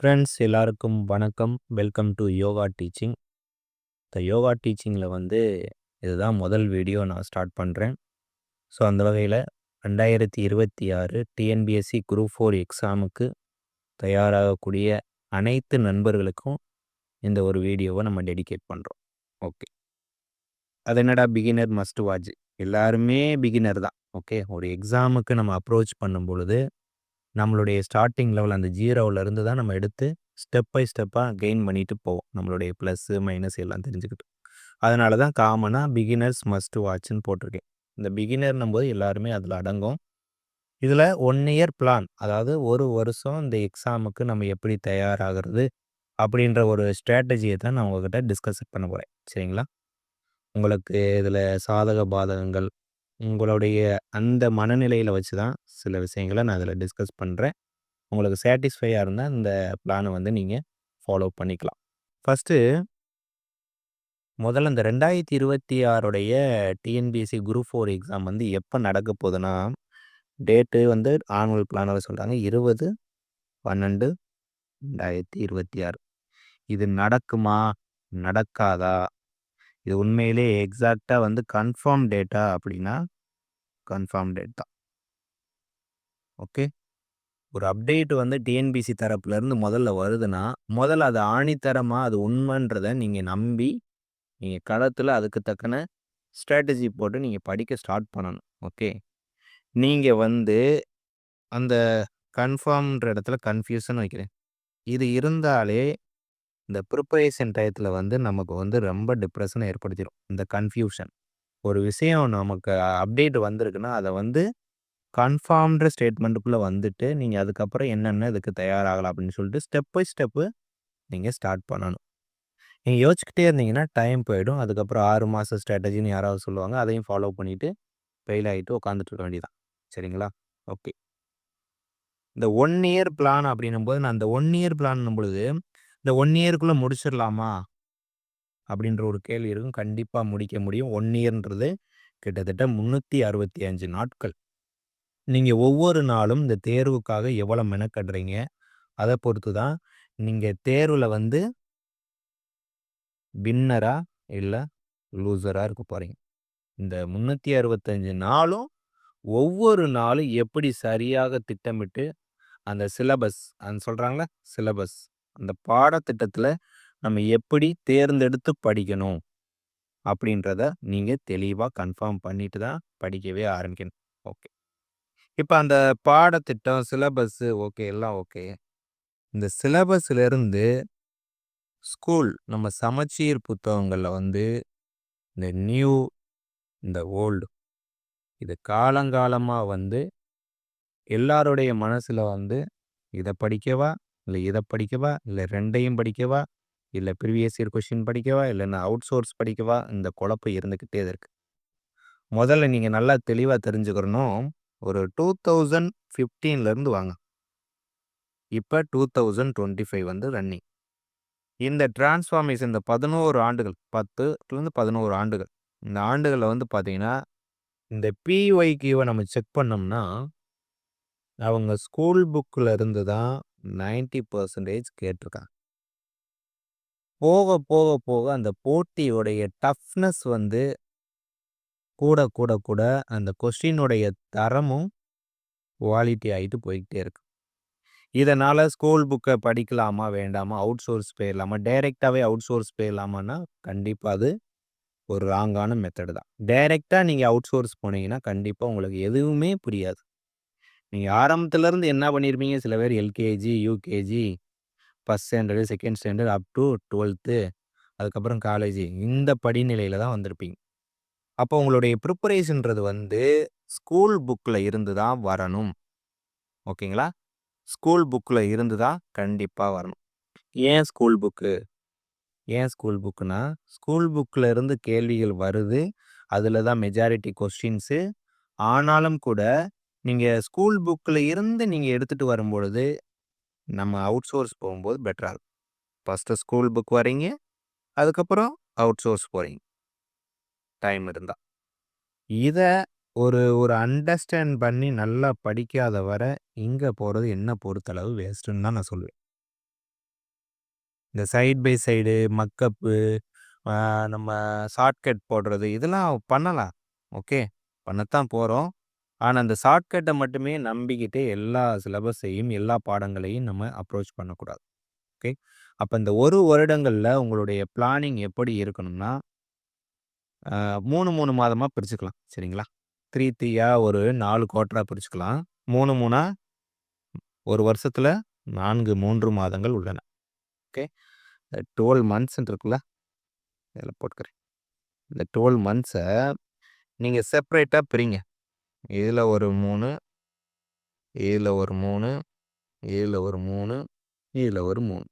Friends எல்லாருக்கும் வணக்கம். Welcome to yoga teaching இந்த யோகா டீச்சிங்கில் வந்து இதுதான் முதல் வீடியோ நான் ஸ்டார்ட் பண்ணுறேன் ஸோ அந்த வகையில் ரெண்டாயிரத்தி இருபத்தி ஆறு டிஎன்பிஎஸ்சி குரூப் ஃபோர் எக்ஸாமுக்கு தயாராகக்கூடிய அனைத்து நண்பர்களுக்கும் இந்த ஒரு வீடியோவை நம்ம டெடிகேட் பண்ணுறோம் ஓகே அது என்னடா பிகினர் மஸ்ட் வாட்ச் எல்லாருமே பிகினர் தான். ஓகே ஒரு எக்ஸாமுக்கு நம்ம அப்ரோச் பண்ணும் பொழுது நம்மளுடைய ஸ்டார்டிங் லெவல் அந்த ஜீரோவிலேருந்து தான் நம்ம எடுத்து ஸ்டெப் பை ஸ்டெப்பாக கெயின் பண்ணிட்டு போவோம். நம்மளுடைய ப்ளஸ்ஸு மைனஸ் எல்லாம் தெரிஞ்சுக்கிட்டு. அதனால தான் காமனாக பிகினர்ஸ் மஸ்ட் வாட்ச்னு போட்டிருக்கேன். இந்த பிகினர்னும் போது எல்லாருமே அதில் அடங்கும். இதில் ஒன் இயர் பிளான் அதாவது ஒரு வருஷம் இந்த எக்ஸாமுக்கு நம்ம எப்படி தயாராகிறது அப்படின்ற ஒரு ஸ்ட்ராட்டஜியை தான் நான் உங்ககிட்ட டிஸ்கஸ் பண்ண போகிறேன் சரிங்களா? உங்களுக்கு இதில் சாதக பாதகங்கள் உங்களுடைய அந்த மனநிலையில் வச்சு தான் சில விஷயங்களை நான் அதில் டிஸ்கஸ் பண்ணுறேன் உங்களுக்கு சாட்டிஸ்ஃபையாக இருந்தால் இந்த பிளானை வந்து நீங்கள் ஃபாலோ பண்ணிக்கலாம். ஃபஸ்ட்டு முதல்ல இந்த ரெண்டாயிரத்தி இருபத்தி ஆறுடைய டிஎன்பிஎஸ்சி குரூப் ஃபோர் எக்ஸாம் வந்து எப்போ நடக்க போகுதுன்னா டேட்டு வந்து ஆனுவல் பிளானில் சொல்கிறாங்க இருபது பன்னெண்டு ரெண்டாயிரத்தி இருபத்தி ஆறு இது நடக்குமா? நடக்காதா? இது உண்மையிலே எக்ஸாக்டாக வந்து கன்ஃபார்ம் டேட்டா அப்படின்னா கன்ஃபார்ம் டேட் தான். ஓகே ஒரு அப்டேட் வந்து டிஎன்பிசி தரப்புலேருந்து முதல்ல வருதுன்னா முதல்ல அது ஆணித்தரமாக அது உண்மைன்றதை நீங்கள் நம்பி நீங்கள் களத்தில் அதுக்கு தக்கன ஸ்ட்ராட்டஜி போட்டு நீங்கள் படிக்க ஸ்டார்ட் பண்ணணும். ஓகே நீங்கள் வந்து அந்த கன்ஃபார்ம்ன்ற இடத்துல கன்ஃபியூஷன் வைக்கிறேன். இது இருந்தாலே இந்த ப்ரிப்பரேஷன் டயத்தில் வந்து நமக்கு வந்து ரொம்ப டிப்ரெஷனை ஏற்படுத்திடும் இந்த கன்ஃபியூஷன் ஒரு விஷயம் நமக்கு அப்டேட் வந்திருக்குன்னா அதை வந்து கன்ஃபார்ம்ன்ற ஸ்டேட்மெண்ட்டுக்குள்ளே வந்துட்டு நீங்கள் அதுக்கப்புறம் என்னென்ன இதுக்கு தயாராகலாம் அப்படின்னு சொல்லிட்டு ஸ்டெப் பை ஸ்டெப்பு நீங்கள் ஸ்டார்ட் பண்ணணும். நீங்கள் யோசிச்சுக்கிட்டே இருந்தீங்கன்னா டைம் போயிடும். அதுக்கப்புறம் ஆறு மாதம் ஸ்ட்ராட்டஜின்னு யாராவது சொல்லுவாங்க அதையும் ஃபாலோ பண்ணிவிட்டு ஃபெயில் ஆகிட்டு உட்காந்துட்டு இருக்க வேண்டியதான் சரிங்களா? ஓகே இந்த ஒன் இயர் பிளான் அப்படின்னும் போது நான் அந்த ஒன் இயர் பிளான் பொழுது இந்த ஒன் இயருக்குள்ளே முடிச்சிடலாமா அப்படின்ற ஒரு கேள்வி இருக்கும். கண்டிப்பாக முடிக்க முடியும். ஒன் இயர்ன்றது கிட்டத்தட்ட முந்நூற்றி அறுபத்தி அஞ்சு நாட்கள். நீங்கள் ஒவ்வொரு நாளும் இந்த தேர்வுக்காக எவ்வளோ மெனக்கடுறீங்க? அதை பொறுத்து தான் நீங்கள் தேர்வில் வந்து வின்னராக இல்லை லூசராக இருக்க போகிறீங்க இந்த முந்நூற்றி அறுபத்தஞ்சு நாளும் ஒவ்வொரு நாளும் எப்படி சரியாக திட்டமிட்டு அந்த சிலபஸ் அந்த சொல்கிறாங்களே சிலபஸ் அந்த பாடத்திட்டத்தில் நம்ம எப்படி தேர்ந்தெடுத்து படிக்கணும்? அப்படின்றத நீங்கள் தெளிவாக கன்ஃபார்ம் பண்ணிட்டு தான் படிக்கவே ஆரம்பிக்கணும். ஓகே. இப்போ அந்த பாடத்திட்டம் சிலபஸ்ஸு ஓகே எல்லாம் ஓகே. இந்த சிலபஸ்லேருந்து ஸ்கூல் நம்ம சமச்சீர் புத்தகங்களில் வந்து இந்த நியூ இந்த ஓல்டு இது காலங்காலமாக வந்து எல்லாருடைய மனசில் வந்து இதை படிக்கவா? இல்லை இதை படிக்கவா? இல்லை ரெண்டையும் படிக்கவா? இல்லை ப்ரீவியஸ் இயர் கொஷின் படிக்கவா? இல்லைன்னா அவுட் சோர்ஸ் படிக்கவா? இந்த குழப்பம் இருந்துக்கிட்டே இருக்கு. முதல்ல நீங்கள் நல்லா தெளிவாக தெரிஞ்சுக்கிறணும். ஒரு டூ தௌசண்ட் ஃபிஃப்டீன்லேருந்து வாங்க. இப்போ டூ தௌசண்ட் டுவெண்ட்டி ஃபைவ் வந்து ரன்னிங் இந்த டிரான்ஸ்ஃபார்மேஷன் இந்த பதினோரு ஆண்டுகள் பத்துலேருந்து பதினோரு ஆண்டுகள். இந்த ஆண்டுகளில் வந்து பார்த்தீங்கன்னா இந்த பிஒய்கியூவை நம்ம செக் பண்ணோம்னா அவங்க ஸ்கூல் புக்கில் இருந்து தான் நைன்டி பர்சன்டேஜ் கேட்டிருக்காங்க. போக போக போக அந்த போட்டியுடைய டஃப்னஸ் வந்து கூட கூட கூட அந்த கொஸ்டினுடைய தரமும் குவாலிட்டி ஆகிட்டு போய்கிட்டே இருக்கு. இதனால் ஸ்கூல் புக்கை படிக்கலாமா வேண்டாமா அவுட் சோர்ஸ் போயிடலாமா டைரெக்டாகவே அவுட் சோர்ஸ் போயிடலாமான்னா கண்டிப்பாக அது ஒரு ராங்கான மெத்தடு தான். டைரெக்டாக நீங்கள் அவுட் சோர்ஸ் போனீங்கன்னா கண்டிப்பாக உங்களுக்கு எதுவுமே புரியாது. நீங்கள் ஆரம்பத்துலேருந்து என்ன பண்ணியிருப்பீங்க சில பேர் LKG UKG first standard second standard up to twelfth அதுக்கப்புறம் காலேஜ் இந்த படிநிலையில் தான் வந்திருப்பீங்க. அப்போ உங்களுடைய ப்ரிப்பரேஷன்றது வந்து ஸ்கூல் புக்கில் இருந்து தான் வரணும். ஓகேங்களா? ஸ்கூல் புக்கில் இருந்து தான் கண்டிப்பாக வரணும். ஏன் ஸ்கூல் புக்கு ஏன் ஸ்கூல் புக்குனா ஸ்கூல் புக்கில் இருந்து கேள்விகள் வருது. அதில் தான் மெஜாரிட்டி கொஸ்டின்ஸு ஆனாலும் கூட நீங்கள் ஸ்கூல் புக்கில் இருந்து நீங்கள் எடுத்துகிட்டு வரும்பொழுது நம்ம அவுட் சோர்ஸ் போகும்போது பெட்டராக இருக்கும் ஃபஸ்ட்டு ஸ்கூல் புக் வரீங்க அதுக்கப்புறம் அவுட் சோர்ஸ் போகிறீங்க டைம் இருந்தால் இதை ஒரு ஒரு அண்டர்ஸ்டாண்ட் பண்ணி நல்லா படிக்காத வர இங்கே போகிறது என்ன பொறுத்தளவு வேஸ்ட்டுன்னு தான் நான் சொல்லுவேன் இந்த side by side, mug up, அ நம்ம ஷார்ட்கட் போடுறது இதெல்லாம் பண்ணலாம். ஓகே. பண்ணத்தான் போறோம். ஆனா, அந்த ஷார்ட்கட்ட மட்டுமே நம்பிக்கிட்டு எல்லா சிலபஸையும், எல்லா பாடங்களையும் நம்ம அப்ரோச் பண்ணக்கூடாது. ஓகே. அப்ப இந்த 1 வருடங்கள்ல உங்களுடைய பிளானிங் எப்படி இருக்கணும்னா மூணு 3, 3 மாதமா பிரிச்சுக்கலாம். சரிங்களா? 3, 3யா ஒரு 4 குவார்ட்டரா பிரிச்சுக்கலாம். 3, 3ஆ 1 வருஷத்துல 4, 3 மாதங்கள் உள்ளன. ஓகே. இந்த 12 மந்த்ஸ்ன்னு இருக்குல்ல. இதில போட்டுக்கிறேன். இந்த 12 மந்த்ஸ நீங்க செப்பரேட்டா பிரிங்க. இதில் ஒரு மூணு ஏழில் ஒரு மூணு ஏழில் ஒரு மூணு இதில் ஒரு மூணு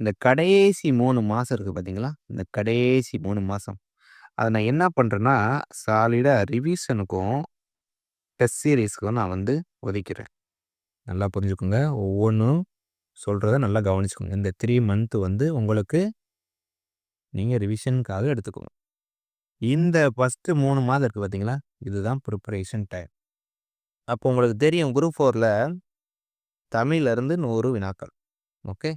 இந்த கடைசி மூணு மாதம் இருக்குது பார்த்தீங்களா? இந்த கடைசி மூணு மாதம் அதை நான் என்ன பண்ணுறேன்னா சாலிடா ரிவிஷனுக்கும், டெஸ்ட் சீரீஸ்க்கும் நான் வந்து ஒதுக்கிறேன். நல்லா புரிஞ்சுக்கோங்க. ஒவ்வொன்றும் சொல்கிறத நல்லா கவனிச்சுக்கோங்க. இந்த த்ரீ மந்த்து வந்து உங்களுக்கு நீங்கள் ரிவிஷனுக்காக எடுத்துக்கோங்க. இந்த ஃபஸ்ட்டு மூணு மாதம் இருக்குது பார்த்தீங்களா? இதுதான் ப்ரிப்பரேஷன் டைம். அப்போ உங்களுக்கு தெரியும் குரூப் ஃபோரில் தமிழ்லேருந்து நூறு வினாக்கள். ஓகே.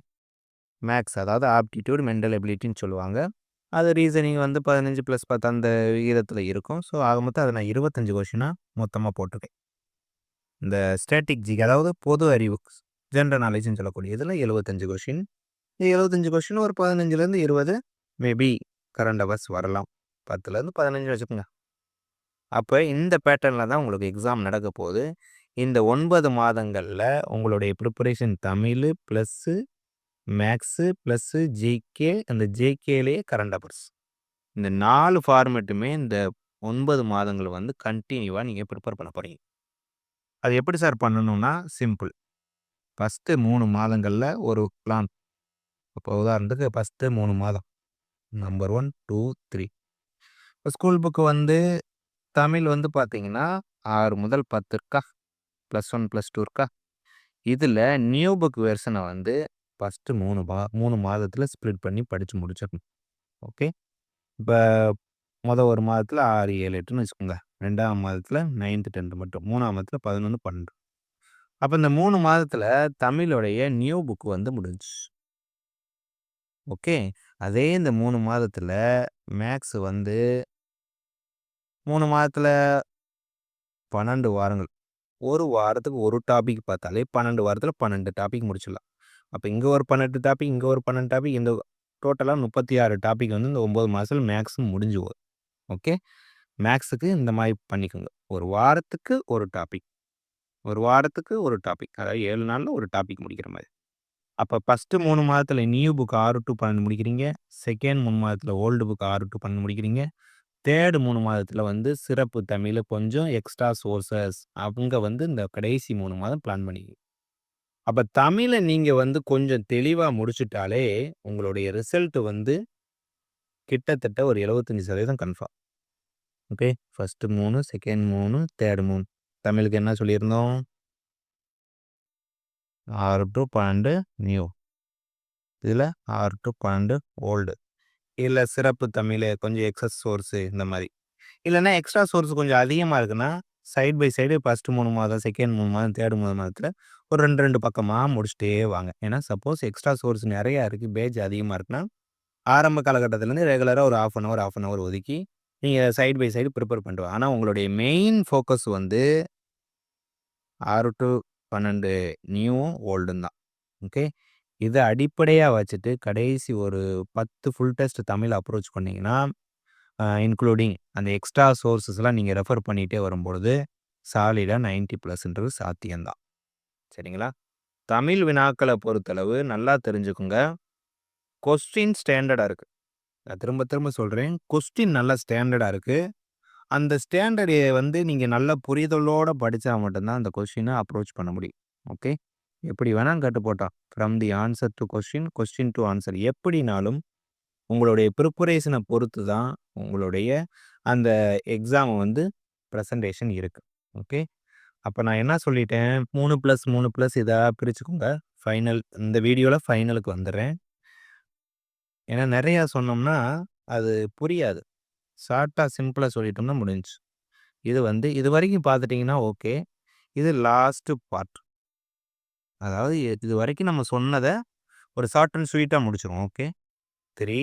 மேக்ஸ் அதாவது ஆப்டிடியூட் மென்டல் எபிலிட்டின்னு சொல்லுவாங்க. அது ரீசனிங் வந்து 15 + 10 அந்த விகிதத்தில் இருக்கும். ஸோ ஆக மொத்தம் அதை நான் இருபத்தஞ்சி கொஷினாக மொத்தமாக போட்டிருக்கேன். இந்த ஸ்டாட்டிக் அதாவது பொது அறிவு, ஜெனரல் சொல்லக்கூடிய இதில் 75 கொஸ்டின். 75 கொஸ்டின் ஒரு 15லேருந்து 20 மேபி கரண்ட் அவர்ஸ் வரலாம். 10லேருந்து 15 வச்சுக்கோங்க. அப்போ இந்த பேட்டர்னில் தான் உங்களுக்கு எக்ஸாம் நடக்க போகுது. இந்த ஒன்பது மாதங்களில் உங்களுடைய preparation Tamil plus maths plus GK அந்த ஜிகேலயே கரண்ட் அஃபேர்ஸ் இந்த நாலு ஃபார்மேட்டுமே இந்த ஒன்பது மாதங்கள் வந்து கண்டினியூவாக நீங்கள் ப்ரிப்பேர் பண்ண போகிறீங்க அது எப்படி சார் பண்ணணும்னா, சிம்பிள். ஃபஸ்ட்டு மூணு மாதங்களில் ஒரு பிளான். இப்போ உதாரணத்துக்கு ஃபஸ்ட்டு மூணு மாதம். நம்பர் 1, 2, 3. இப்போ ஸ்கூல் புக்கு வந்து தமிழ் வந்து பார்த்தீங்கன்னா, ஆறு முதல் 10 இருக்கா? +1, +2 இருக்கா? இதில் நியூ புக் வெர்ஷனை வந்து ஃபஸ்ட்டு மூணு மா மூணு மாதத்தில் ஸ்ப்ளிட் பண்ணி படித்து முடிச்சிடணும். ஓகே. இப்போ மொதல் ஒரு மாதத்தில் ஆறு ஏழு எட்டுன்னு வச்சுக்கோங்க. ரெண்டாம் மாதத்தில் நைன்த்து டென்த்து மட்டும். மூணாம் மாதத்தில் பதினொன்று பன்னெண்டு அப்போ இந்த மூணு மாதத்தில் தமிழுடைய நியூ புக் வந்து முடிஞ்சு ஓகே. அதே இந்த மூணு மாதத்தில் மேக்ஸ் வந்து மூணு மாதத்தில் பன்னெண்டு வாரங்கள். ஒரு வாரத்துக்கு ஒரு டாபிக் பார்த்தாலே பன்னெண்டு வாரத்தில் பன்னெண்டு டாபிக் முடிச்சிடலாம். அப்போ இங்கே ஒரு 12 டாபிக், இங்கே ஒரு 12 டாபிக் இந்த டோட்டலாக முப்பத்தி ஆறு டாபிக் வந்து இந்த 9 மாசத்துல மேத்ஸ் முடிஞ்சு ஓகே. மேக்ஸுக்கு இந்த மாதிரி பண்ணிக்கோங்க. ஒரு வாரத்துக்கு ஒரு டாபிக். ஒரு வாரத்துக்கு ஒரு டாபிக். அதாவது ஏழு நாளில் ஒரு டாபிக் முடிக்கிற மாதிரி அப்போ ஃபஸ்ட்டு மூணு மாதத்தில் நியூ புக் ஆறு டூ 12 முடிக்கிறீங்க. செகண்ட் மூணு மாதத்தில் ஓல்டு புக் ஆறு டூ 12 முடிக்கிறீங்க. தேர்டு மூணு மாதத்தில் வந்து சிறப்பு தமிழ் கொஞ்சம் எக்ஸ்ட்ரா சோர்சஸ் அவங்க வந்து இந்த கடைசி மூணு மாதம் பிளான் பண்ணி அப்போ தமிழை நீங்கள் வந்து கொஞ்சம் தெளிவாக முடிச்சுட்டாலே, உங்களுடைய ரிசல்ட் வந்து கிட்டத்தட்ட ஒரு 75% கன்ஃபார்ம். ஓகே. ஃபஸ்ட்டு மூணு செகண்ட் மூணு தேர்டு மூணு தமிழுக்கு என்ன சொல்லியிருந்தோம்? ஆறு டு பன்னெண்டு நியூ. இதில் ஆறு டு பன்னெண்டு ஓல்டு. இல்லை சிறப்பு தமிழ் கொஞ்சம் எக்ஸஸ் சோர்ஸு இந்த மாதிரி இல்லைன்னா எக்ஸ்ட்ரா சோர்ஸ் கொஞ்சம் அதிகமாக இருக்குன்னா, சைட் பை சைடு ஃபஸ்ட்டு மூணு மாதம், செகண்ட் மூணு மாதம், தேர்ட் மூணு மாதத்தில் ஒரு ரெண்டு ரெண்டு பக்கமாக முடிச்சுட்டே வாங்க. ஏன்னா சப்போஸ் எக்ஸ்ட்ரா சோர்ஸ் நிறையா இருக்குது பேஜ் அதிகமாக இருக்குன்னா, ஆரம்ப காலகட்டத்திலேருந்து ரெகுலராக ஒரு 1/2 அன் ஹவர், 1/2 அன் ஹவர் ஒதுக்கி, நீங்கள் சைட் பை சைடு ப்ரிப்பேர் பண்ணிட்டு ஆனால் உங்களுடைய மெயின் ஃபோக்கஸ் வந்து 6 டூ 12 நியூவும், ஓல்டும் தான். ஓகே. இதை அடிப்படையாக வச்சுட்டு கடைசி ஒரு 10 ஃபுல் டெஸ்ட் தமிழ் அப்ரோச் பண்ணிங்கன்னா இன்க்ளூடிங் அந்த எக்ஸ்ட்ரா சோர்ஸஸ்லாம் நீங்கள் ரெஃபர் பண்ணிகிட்டே வரும்பொழுது, சாலிடாக நைன்ட்டி ப்ளஸ்ன்றது சாத்தியம்தான் சரிங்களா? தமிழ் வினாக்களை பொறுத்தளவு நல்லா தெரிஞ்சுக்கோங்க. கொஸ்டின் ஸ்டாண்டர்டாக இருக்குது நான் திரும்ப திரும்ப சொல்கிறேன் கொஸ்டின் நல்லா ஸ்டாண்டர்டாக இருக்குது அந்த ஸ்டாண்டர்டை வந்து நீங்கள் நல்ல புரிதலோடு படித்தா மட்டும்தான் அந்த கொஸ்டினை அப்ரோச் பண்ண முடியும். ஓகே. எப்படி வேணா கட்டு போட்டோம் from the answer to question, question to answer எப்படினாலும் உங்களுடைய ப்ரிப்பரேஷனை பொறுத்து தான் உங்களுடைய அந்த எக்ஸாம் வந்து ப்ரெசன்டேஷன் இருக்குது ஓகே. அப்போ நான் என்ன சொல்லிட்டேன் 3+3+ இதா பிரிச்சுக்கோங்க. ஃபைனல் இந்த வீடியோவில் ஃபைனலுக்கு வந்துடுறேன் ஏன்னா நிறையா சொன்னோம்னா, அது புரியாது. ஷார்ட்டாக சிம்பிளாக சொல்லிட்டோம்னா முடிஞ்சுச்சு. இது வந்து இது வரைக்கும் பார்த்துட்டிங்கன்னா ஓகே. இது லாஸ்ட்டு பார்ட். அதாவது இது வரைக்கும் நம்ம சொன்னதை ஒரு ஷார்ட் அண்ட் ஸ்வீட்டாக முடிச்சிடும் okay three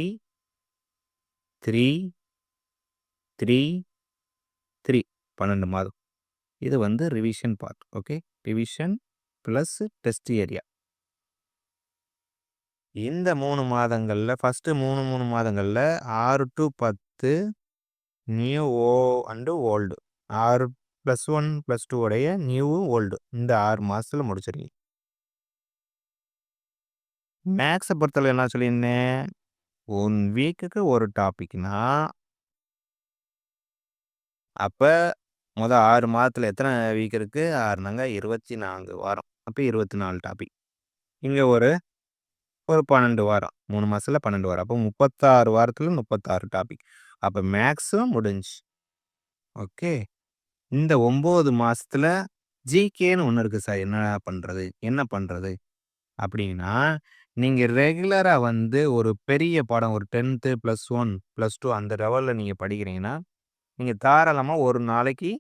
three three three பன்னெண்டு மாதம். இது வந்து revision part okay revision plus test area இந்த மூணு மாதங்களில் ஃபஸ்ட்டு மூணு மூணு மாதங்களில் ஆறு டு பத்து நியூ ஓ அண்டு ஓல்டு ஆறு ப்ளஸ் ஒன் ப்ளஸ் டூ உடைய நியூ ஓல்டு இந்த ஆறு மாதத்தில் முடிச்சிருக்கீங்க மேக்ஸை பொறுத்தளவு என்ன சொல்லியிருந்தேன்? ஒன் வீக்குக்கு ஒரு டாபிக்னா அப்போ மொதல் ஆறு மாதத்தில் எத்தனை வீக் இருக்குது ஆறுனாங்க இருபத்தி நான்கு வாரம். அப்போ இருபத்தி நாலு டாபிக் இங்கே ஒரு ஒரு பன்னெண்டு வாரம். மூணு மாதத்தில் பன்னெண்டு வாரம். அப்போ முப்பத்தாறு வாரத்தில் முப்பத்தாறு டாபிக் அப்போ மேக்ஸும் முடிஞ்சு. ஓகே. இந்த ஒம்பது மாதத்தில் ஜிகேன்னு ஒன்று இருக்குது சார். என்ன பண்ணுறது என்ன பண்ணுறது அப்படின்னா நீங்கள் ரெகுலராக வந்து ஒரு பெரிய பாடம் ஒரு tenth plus one plus two அந்த லெவலில் நீங்கள் படிக்கிறீங்கன்னா நீங்கள் தாராளமாக ஒரு நாளைக்கு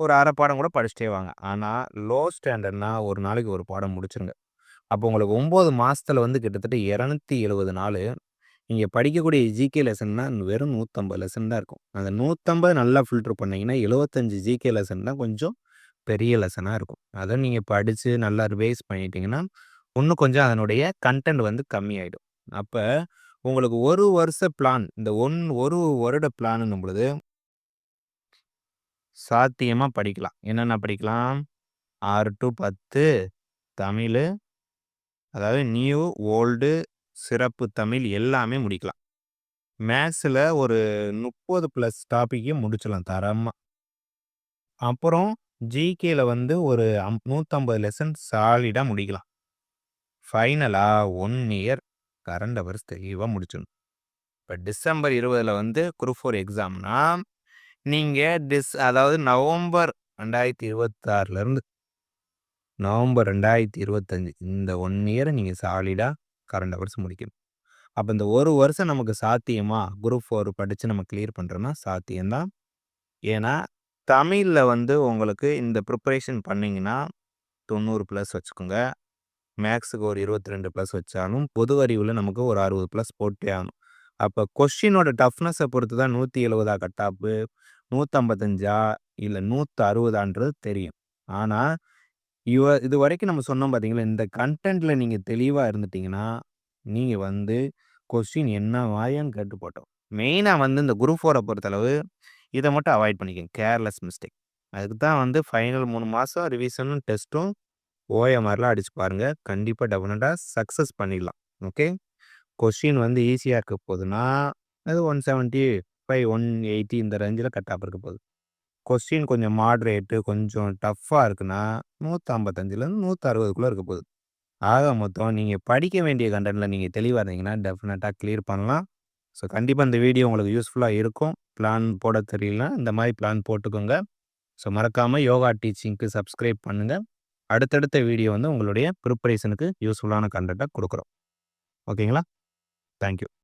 ஒரு அரை பாடம் கூட படிச்சுட்டே வாங்க. ஆனால் லோ ஸ்டாண்டர்ட்னா ஒரு நாளைக்கு ஒரு பாடம் முடிச்சிருங்க. அப்போ உங்களுக்கு ஒம்பது மாதத்தில் வந்து கிட்டத்தட்ட இரநூத்தி எழுபது நாள் நீங்கள் படிக்கக்கூடிய ஜிகே லெசன்னா வெறும் நூற்றம்பது லெசன் தான் இருக்கும். அந்த நூற்றம்பது நல்லா ஃபில்ட்ரு பண்ணிங்கன்னா எழுபத்தஞ்சி ஜிகே லெசன் தான் கொஞ்சம் பெரிய லெசனாக இருக்கும். அதை நீங்கள் படித்து நல்லா ரிவைஸ் பண்ணிட்டீங்கன்னா இன்னும் கொஞ்சம் அதனுடைய கண்டென்ட் வந்து கம்மியாயிடும். அப்போ உங்களுக்கு ஒரு வருஷ பிளான் இந்த ஒன் ஒரு வருட பிளான்னும் பொழுது சாத்தியமாக படிக்கலாம். என்னென்ன படிக்கலாம்? ஆறு டு பத்து தமிழ் அதாவது நியூ ஓல்டு சிறப்பு தமிழ் எல்லாமே முடிக்கலாம். மேத்ஸில் ஒரு முப்பது ப்ளஸ் டாப்பிக்கையும் முடிச்சிடலாம் தரமாக அப்புறம் ஜிகேயில் வந்து ஒரு அம் நூற்றம்பது லெசன் சாலிடாக முடிக்கலாம். ஃபைனலாக ஒன் இயர் கரண்ட் அவர்ஸ் தெளிவாக முடிச்சிடணும். இப்போ டிசம்பர் இருபதில் வந்து குரூப் ஃபோர் எக்ஸாம்னா நீங்கள் டிஸ் அதாவது நவம்பர் ரெண்டாயிரத்தி இருபத்தாறுலேருந்து நவம்பர் ரெண்டாயிரத்தி இருபத்தஞ்சி இந்த ஒன் இயரை நீங்கள் சாலிடாக கரண்ட் அவர்ஸ் முடிக்கணும். அப்போ இந்த ஒரு வருஷம் நமக்கு சாத்தியமா? குரூப் ஃபோர் படித்து நம்ம கிளியர் பண்ணுறோன்னா சாத்தியம்தான் ஏன்னா தமிழில் வந்து உங்களுக்கு இந்த ப்ரிப்பரேஷன் பண்ணிங்கன்னா தொண்ணூறு ப்ளஸ் வச்சுக்கோங்க. மேக்ஸுக்கு ஒரு இருபத்தி ரெண்டு ப்ளஸ் வச்சாலும் பொது அறிவில் நமக்கு ஒரு அறுபது ப்ளஸ் போட்டே ஆகணும். அப்போ கொஷினோட டஃப்னஸை பொறுத்து தான் நூற்றி எழுபதா கட்டாப்பு நூற்றம்பத்தஞ்சா இல்லை நூற்று அறுபதான்றது தெரியும். ஆனால் இவ இது வரைக்கும் நம்ம சொன்னோம் பார்த்தீங்களா இந்த கண்டென்ட்டில் நீங்கள் தெளிவாக இருந்துட்டிங்கன்னா நீங்கள் வந்து கொஸ்டின் என்ன வாயான்னு கேட்டு போட்டோம். மெயினாக வந்து இந்த குரூப் ஃபோரை பொறுத்தளவு இதை மட்டும் அவாய்ட் பண்ணிக்கங்க. கேர்லெஸ் மிஸ்டேக் அதுக்கு தான் வந்து ஃபைனல் மூணு மாதம் ரிவிஷனும் டெஸ்ட்டும் ஓஎம்ஆர்லாம் அடிச்சு பாருங்கள் கண்டிப்பாக டெஃபினட்டாக சக்ஸஸ் பண்ணிடலாம். ஓகே? கொஷின் வந்து ஈஸியாக இருக்க போகுதுன்னா அது one seventy five one eighty இந்த ரேஞ்சில் கட்டாக இருக்க போகுது. கொஸ்டின் கொஞ்சம் மாட்ரேட்டு கொஞ்சம் டஃப்பாக இருக்குன்னா நூற்றி ஐம்பத்தஞ்சிலேருந்து நூற்றி அறுபதுக்குள்ளே இருக்க போகுது. ஆக மொத்தம் நீங்கள் படிக்க வேண்டிய கண்டென்ட்டில் நீங்கள் தெளிவாக இருந்தீங்கன்னா டெஃபினட்டாக கிளியர் பண்ணலாம். ஸோ கண்டிப்பாக இந்த வீடியோ உங்களுக்கு யூஸ்ஃபுல்லாக இருக்கும். பிளான் போட தெரியலனா இந்த மாதிரி பிளான் போட்டுக்கோங்க. ஸோ மறக்காமல் யோகா டீச்சிங்க்கு சப்ஸ்கிரைப் பண்ணுங்கள் அடுத்தடுத்த வீடியோ வந்து உங்களுடைய ப்ரிப்பரேஷனுக்கு யூஸ்ஃபுல்லான கண்டென்ட்டாக கொடுக்குறோம். ஓகேங்களா? தேங்க்யூ